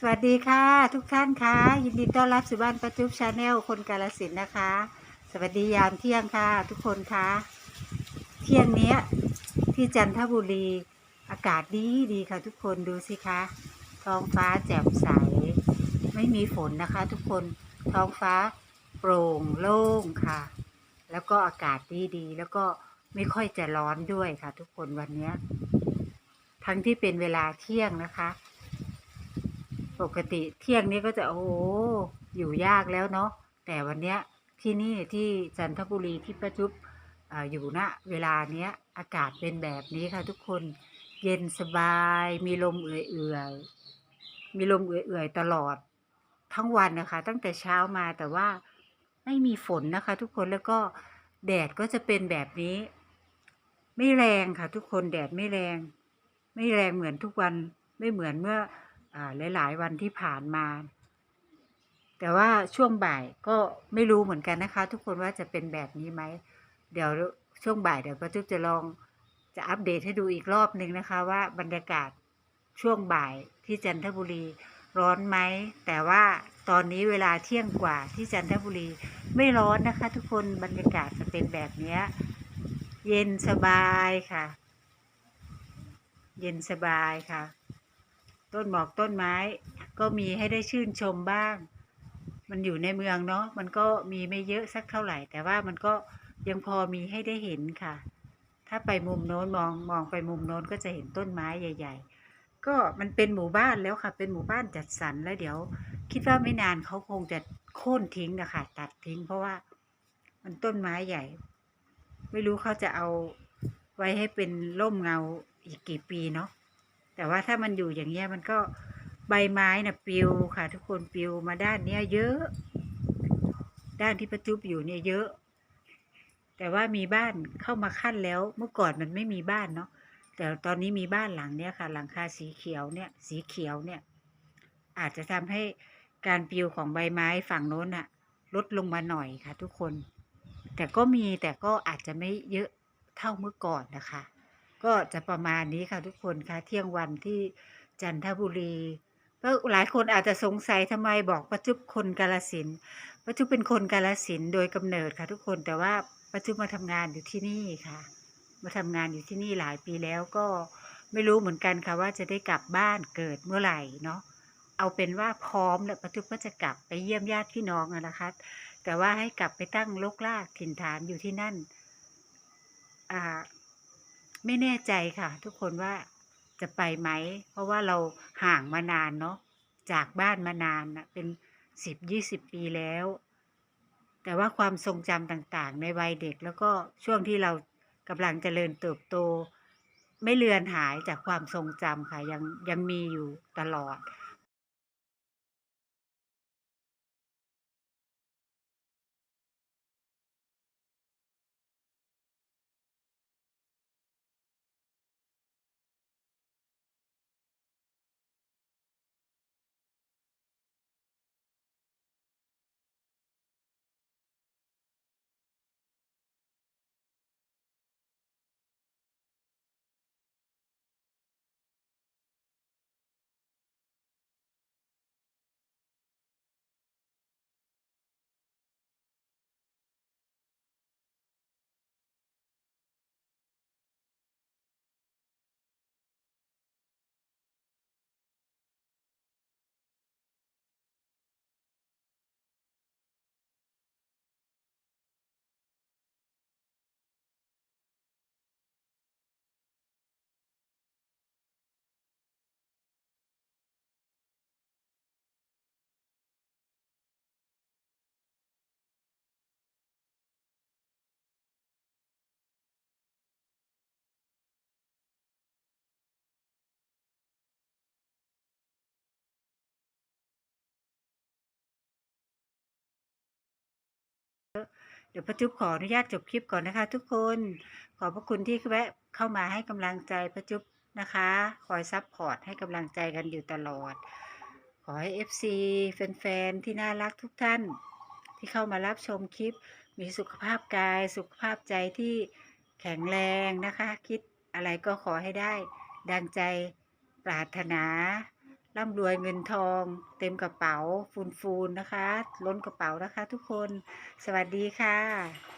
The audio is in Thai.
สวัสดีค่ะ ทุกท่านค่ะยินดีต้อนรับสู่บ้านประจุบชาแนลคนกาลสินนะคะ สวัสดียามเที่ยงค่ะ ทุกคนค่ะเที่ยงเนี้ยที่จันทบุรีอากาศดีดีค่ะ ทุกคนดูสิคะ ท้องฟ้าแจ่มใส ไม่มีฝนนะคะ ทุกคนท้องฟ้าโปร่งโล่งค่ะ แล้วก็อากาศดีดีแล้วก็ไม่ค่อยจะร้อนด้วยค่ะ ทุกคนวันนี้ทั้งที่เป็นเวลาเที่ยงนะคะ ปกติเที่ยงนี้ก็จะโอ้โหอยู่ยากแล้วเนาะแต่วันเนี้ยที่นี่ที่จันทบุรีที่ประจุบออยู่ณเวลาเนี้ยอากาศเป็นแบบนี้ค่ะทุกคนเย็นสบาย มีลมเอื่อยๆมีลมเอื่อยๆตลอดทั้งวันนะคะ ตั้งแต่เช้ามาแต่ว่าไม่มีฝนนะคะ ทุกคนแล้วก็แดดก็จะเป็นแบบนี้ ไม่แรงค่ะ ทุกคนแดดไม่แรง ไม่แรงเหมือนทุกวันไม่เหมือนเมื่อ หลายๆวันที่ผ่านมา แต่ว่าช่วงบ่ายก็ไม่รู้เหมือนกันนะคะ ทุกคนว่าจะเป็นแบบนี้ไหม เดี๋ยวช่วงบ่ายเดี๋ยวป้าจุ๊บจะลองจะอัปเดตให้ดูอีกรอบหนึ่งนะคะ ว่าบรรยากาศช่วงบ่ายที่จันทบุรีร้อนไหม แต่ว่าตอนนี้เวลาเที่ยงกว่าที่จันทบุรีไม่ร้อนนะคะ ทุกคนบรรยากาศจะเป็นแบบนี้เย็นสบายค่ะ เย็นสบายค่ะ ต้นหมอกต้นไม้ ก็มีให้ได้ชื่นชมบ้าง มันอยู่ในเมืองเนาะมันก็มีไม่เยอะสักเท่าไหร่ แต่ว่ามันก็ยังพอมีให้ได้เห็นค่ะ ถ้าไปมุมโน้นมองมองไปมุมโน้นก็จะเห็นต้นไม้ใหญ่ ๆ ก็มันเป็นหมู่บ้านแล้วค่ะ เป็นหมู่บ้านจัดสรรแล้วเดี๋ยว คิดว่าไม่นานเขาคงจะโค่นทิ้งนะคะตัดทิ้ง เพราะว่ามันต้นไม้ใหญ่ ไม่รู้เขาจะเอาไว้ให้เป็นร่มเงาอีกกี่ปีเนาะ แต่ว่าถ้ามันอยู่อย่างเงี้ยมันก็ใบไม้นะ่ะปลิวค่ะ ทุกคนปลิวมาด้านเนี้ยเยอะ ด้านที่ประจุบอยู่เนี่ยเยอะ แต่ว่ามีบ้านเข้ามาขั้นแล้วเมื่อก่อนมันไม่มีบ้านเนาะแต่ตอนนี้มีบ้านหลังเนี้ยค่ะ หลังคาสีเขียวเนี่ย สีเขียวเนี่ย อาจจะทำให้การปลิวของใบไม้ฝั่งโน้นอะลดลงมาหน่อยค่ะ ทุกคน แต่ก็มีแต่ก็อาจจะไม่เยอะเท่าเมื่อก่อนนะคะ ก็จะประมาณนี้ค่ะทุกคนค่ะ เที่ยงวันที่จันทบุรีก็หลายคนอาจจะสงสัยทำไมบอกประจุบคนกาลสินประจุบเป็นคนกาลสินโดยกำเนิดค่ะทุกคนแต่ว่าประจุบมาทำงานอยู่ที่นี่ค่ะ มาทำงานอยู่ที่นี่หลายปีแล้วก็ไม่รู้เหมือนกันค่ะว่าจะได้กลับบ้านเกิดเมื่อไหร่เนาะเอาเป็นว่าพร้อมแล้วประจุบก็จะกลับไปเยี่ยมญาติพี่น้องอะนะคะ แต่ว่าให้กลับไปตั้งลกลากถิ่นฐานอยู่ที่นั่นอ่า ไม่แน่ใจค่ะ ทุกคนว่าจะไปไหม เพราะว่าเราห่างมานานเนาะจากบ้านมานานนะเป็นสิบยี่สิบปีแล้ว แต่ว่าความทรงจำต่างๆ ในวัยเด็กแล้วก็ช่วงที่เรากำลังเจริญเติบโต ไม่เลือนหายจากความทรงจำค่ะยังยังมีอยู่ตลอด ดี๋ยวประจุบขออนุญาตจบคลิปก่อนนะคะ ทุกคน ขอบพระคุณที่แวะเข้ามาให้กำลังใจประจุบนะคะ คอยซับพอร์ตให้กำลังใจกันอยู่ตลอด ขอให้ FC แฟนๆที่น่ารักทุกท่าน ที่เข้ามารับชมคลิป มีสุขภาพกาย สุขภาพใจที่แข็งแรงนะคะ คิดอะไรก็ขอให้ได้ ดังใจปรารถนา ร่ำรวยเงินทอง เต็มกระเป๋า ฟูนๆนะคะ ล้นกระเป๋านะคะทุกคน สวัสดีค่ะ